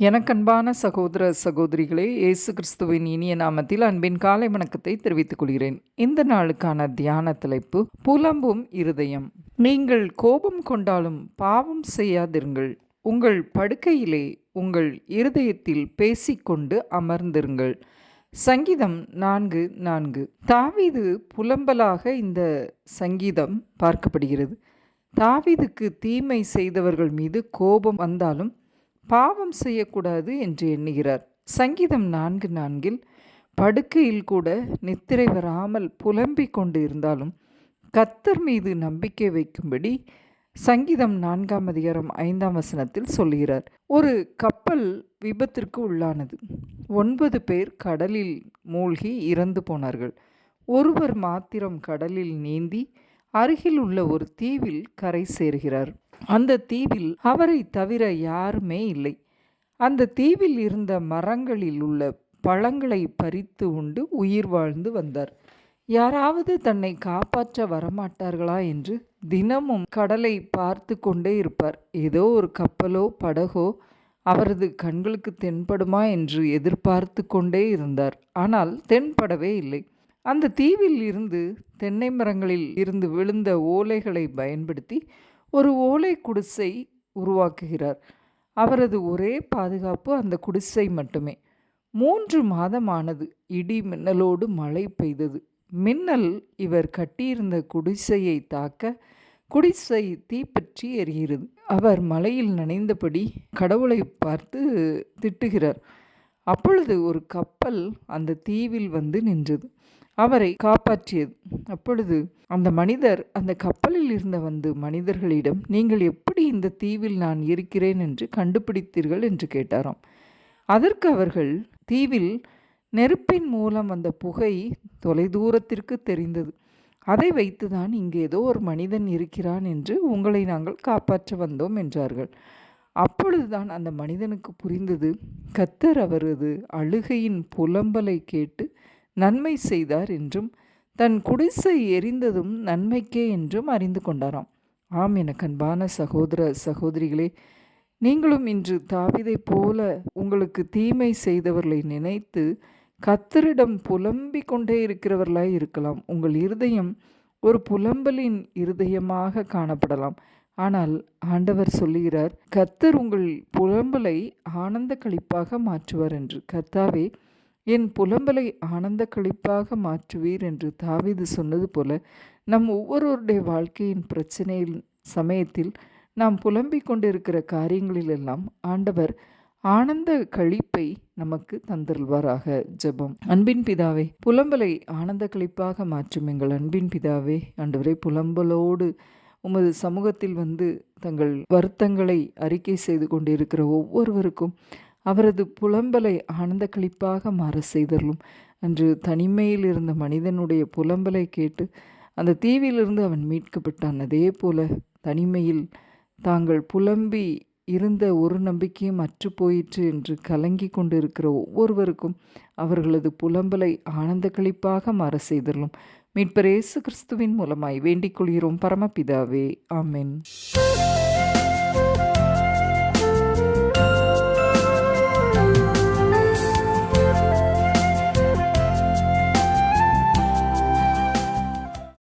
எனக்கன்பான சகோதர சகோதரிகளே இயேசு கிறிஸ்துவின் இனிய நாமத்தில் அன்பின் காலை வணக்கத்தை தெரிவித்துக் கொள்கிறேன். இந்த நாளுக்கான தியான தலைப்பு புலம்பும் இருதயம். நீங்கள் கோபம் கொண்டாலும் பாவம் செய்யாதிருங்கள். உங்கள் படுக்கையிலே உங்கள் இருதயத்தில் பேசிக்கொண்டு அமர்ந்திருங்கள். சங்கீதம் நான்கு நான்கு. தாவீது புலம்பலாக இந்த சங்கீதம் பார்க்கப்படுகிறது. தாவீதுக்கு தீமை செய்தவர்கள் மீது கோபம் வந்தாலும் பாவம் செய்யக்கூடாது என்று எண்ணுகிறார். சங்கீதம் நான்கு நான்கில் படுக்கையில் கூட நித்திரை வராமல் புலம்பிக் கொண்டு இருந்தாலும் கத்தர் மீது நம்பிக்கை வைக்கும்படி சங்கீதம் நான்காம் அதிகாரம் ஐந்தாம் வசனத்தில் சொல்கிறார் ஒரு கப்பல் விபத்திற்கு உள்ளானது. ஒன்பது பேர் கடலில் மூழ்கி இறந்து போனார்கள். ஒருவர் மாத்திரம் கடலில் நீந்தி அருகில் உள்ள ஒரு தீவில் கரை சேர்கிறார். அந்த தீவில் அவரை தவிர யாருமே இல்லை. அந்த தீவில் இருந்த மரங்களில் உள்ள பழங்களை பறித்து உண்டு உயிர் வாழ்ந்து வந்தார். யாராவது தன்னை காப்பாற்ற வரமாட்டார்களா என்று தினமும் கடலை பார்த்து கொண்டே இருப்பார். ஏதோ ஒரு கப்பலோ படகோ அவரது கண்களுக்கு தென்படுமா என்று எதிர்பார்த்து கொண்டே இருந்தார். ஆனால் தென்படவே இல்லை. அந்த தீவில் இருந்து தென்னை மரங்களில் இருந்து விழுந்த ஓலைகளை பயன்படுத்தி ஒரு ஓலை குடிசை உருவாக்குகிறார். அவரது ஒரே பாதுகாப்பு அந்த குடிசை மட்டுமே. மூன்று மாதமானது இடி மின்னலோடு மழை பெய்தது. மின்னல் இவர் கட்டியிருந்த குடிசையை தாக்க குடிசை தீப்பற்றி எரிகிறது. அவர் மலையில் நனைந்தபடி கடவுளை பார்த்து திட்டுகிறார். அப்பொழுது ஒரு கப்பல் அந்த தீவில் வந்து நின்றது. அவரை காப்பாற்றியது. அப்பொழுது அந்த மனிதர் அந்த கப்பலில் இருந்த வந்து மனிதர்களிடம் நீங்கள் எப்படி இந்த தீவில் நான் இருக்கிறேன் என்று கண்டுபிடித்தீர்கள்? என்று கேட்டாராம். அதற்கு அவர்கள் தீவில் நெருப்பின் மூலம் வந்த புகை தொலைதூரத்திற்கு தெரிந்தது. அதை வைத்துதான் இங்கே ஏதோ ஒரு மனிதன் இருக்கிறான் என்று உங்களை நாங்கள் காப்பாற்ற வந்தோம் என்றார்கள். அப்பொழுதுதான் அந்த மனிதனுக்கு புரிந்தது. கத்தர் அவரது அழுகையின் புலம்பலை கேட்டு நன்மை செய்தார் என்றும் தன் குடிசை எரிந்ததும் நன்மைக்கே என்றும் அறிந்து கொண்டாராம். ஆம் என கண்பான சகோதர சகோதரிகளே நீங்களும் இன்று தாவிதை போல உங்களுக்கு தீமை செய்தவர்களை நினைத்து கத்தரிடம் புலம்பிக் கொண்டே இருக்கிறவர்களாய் இருக்கலாம். உங்கள் இருதயம் ஒரு புலம்பலின் இருதயமாக காணப்படலாம். ஆனால் ஆண்டவர் சொல்லுகிறார் கத்தர் உங்கள் புலம்பலை ஆனந்த கழிப்பாக மாற்றுவார் என்று. கத்தாவே என் புலம்பலை ஆனந்த கழிப்பாக மாற்றுவீர் என்று தாவிது சொன்னது போல நம் ஒவ்வொருவருடைய வாழ்க்கையின் பிரச்சனையில் சமயத்தில் நாம் புலம்பிக் கொண்டிருக்கிற காரியங்களிலெல்லாம் ஆண்டவர் ஆனந்த கழிப்பை நமக்கு தந்தருள்வாராக. ஜெபம். அன்பின் பிதாவே புலம்பலை ஆனந்த கழிப்பாக மாற்றும் எங்கள் அன்பின் பிதாவே ஆண்டவரை புலம்பலோடு உமது சமூகத்தில் வந்து தங்கள் வருத்தங்களை அறிக்கை செய்து கொண்டிருக்கிற ஒவ்வொருவருக்கும் அவரது புலம்பலை ஆனந்த கழிப்பாக மாற செய்தருளும். அன்று தனிமையில் இருந்த மனிதனுடைய புலம்பலை கேட்டு அந்த தீவிலிருந்து அவன் மீட்கப்பட்டான். அதே போல தனிமையில் தாங்கள் புலம்பி இருந்த ஒரு நம்பிக்கையும் அற்று போயிற்று என்று கலங்கி கொண்டிருக்கிற ஒவ்வொருவருக்கும் அவர்களது புலம்பலை ஆனந்த கழிப்பாக மாற செய்தருளும். இயேசு கிறிஸ்துவின் மூலமாய் வேண்டிக் கொள்கிறோம். பரமபிதாவே ஆமென்.